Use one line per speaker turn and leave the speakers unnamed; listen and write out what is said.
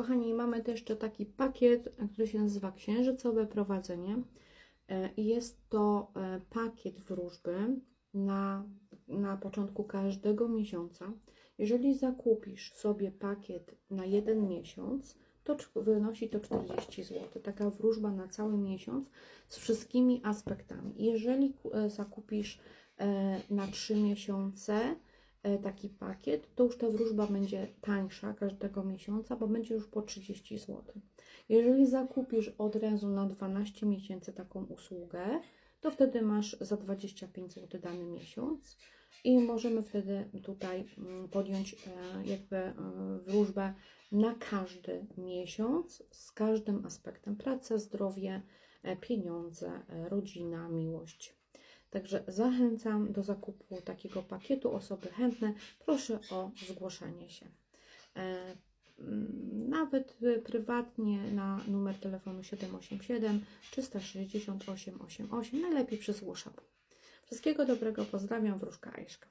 Kochani, mamy też jeszcze taki pakiet, który się nazywa Księżycowe Prowadzenie. E, I jest to e, pakiet wróżby na, na początku każdego miesiąca. Jeżeli zakupisz sobie pakiet na jeden miesiąc, to wynosi to 40 zł. Taka wróżba na cały miesiąc z wszystkimi aspektami. Jeżeli e, zakupisz na 3 miesiące taki pakiet, to już ta wróżba będzie tańsza każdego miesiąca, bo będzie już po 30 zł. Jeżeli zakupisz od razu na 12 miesięcy taką usługę, to wtedy masz za 25 zł dany miesiąc i możemy wtedy tutaj mm, podjąć e, jakby e, wróżbę na każdy miesiąc z każdym aspektem praca, zdrowie, e, pieniądze, e, rodzina, miłość. Także zachęcam do zakupu takiego pakietu. Osoby chętne, proszę o zgłoszenie się. E, mm, Nawet y, prywatnie na numer telefonu 787 368 88, najlepiej przez WhatsApp. Wszystkiego dobrego, pozdrawiam, wróżka Ajszka.